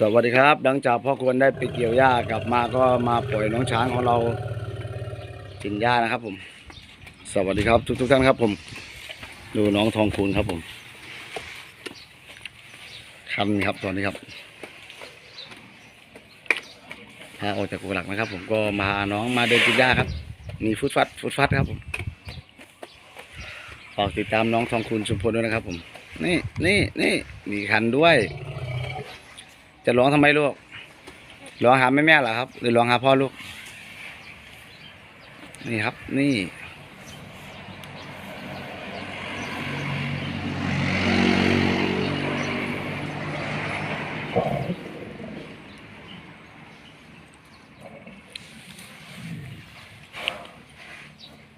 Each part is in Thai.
สวัสดีครับ หลังจากพ่อควรได้ไปเกี่ยวหญ้ากลับมาก็มาปล่อยน้องช้างของเรากินหญ้านะครับ ผม สวัสดีครับ ทุกทุกๆท่านครับผม ดูน้องทองคูณครับผมคันครับตอนนี้ครับพาออกจากกูหลักนะครับ ผมก็มาน้องมาเดินกินหญ้าครับ มีฟุตฟัดฟุตฟัดครับผมฝากติดตามน้องทองคูณชุมพลด้วยนะครับ ผม นี่นี่นี่มีคันด้วย จะร้องทำไมลูกร้องหาแม่แม่เหรอครับ หรือร้องหาพ่อลูก นี่ครับ นี่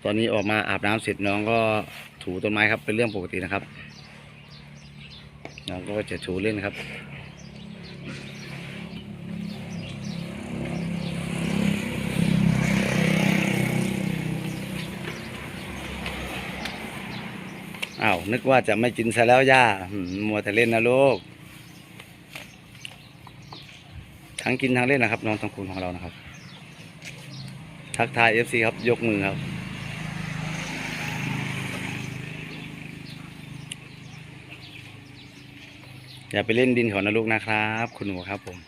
ตอนนี้ออกมาอาบน้ำเสร็จน้องก็ถูต้นไม้ครับเป็นเรื่องปกตินะครับ น้องก็จะถูเล่นครับ อ้าวนึกว่าจะไม่กินซะแล้วย่ามมัวแต่เล่นนะลูก ทั้งกินทั้งเล่นนะครับ น้องทองคุณของเรานะครับ ทักทายเอฟซีครับ ยกมือครับ อย่าไปเล่นดินเขานะลูกนะครับ คุณหนูครับผม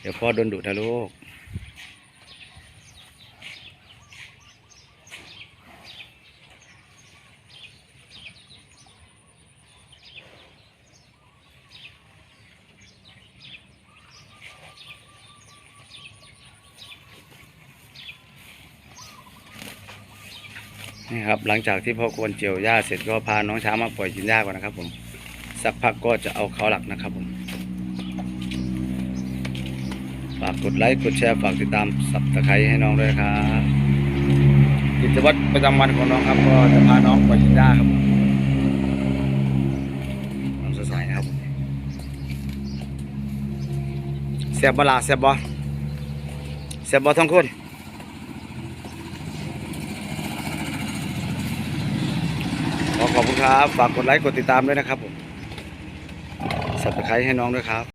เดี๋ยวพ่อโดนดุนะลูก นี่ครับหลังจากที่พ่อควรเจียวหญ้าเสร็จก็พาน้องช้างมาปล่อยกินหญ้าก่อนนะครับ ผมสักพักก็จะเอาเขาหลักนะครับผมฝากกดไลค์กดแชร์ฝากติดตามสับตะไคร้ให้น้องด้วยครับกิจวัตรประจำวันของน้องครับ ก็จะพาน้องปล่อยกินหญ้าครับผมน้องสดใสนะครับเสียบบลาเสียบบ่เสียบบ่ทั้งคน ขอ ขอบคุณครับ ฝากกดไลค์ กดติดตามด้วยนะครับผมสับตะไคร้ให้น้องด้วยครับ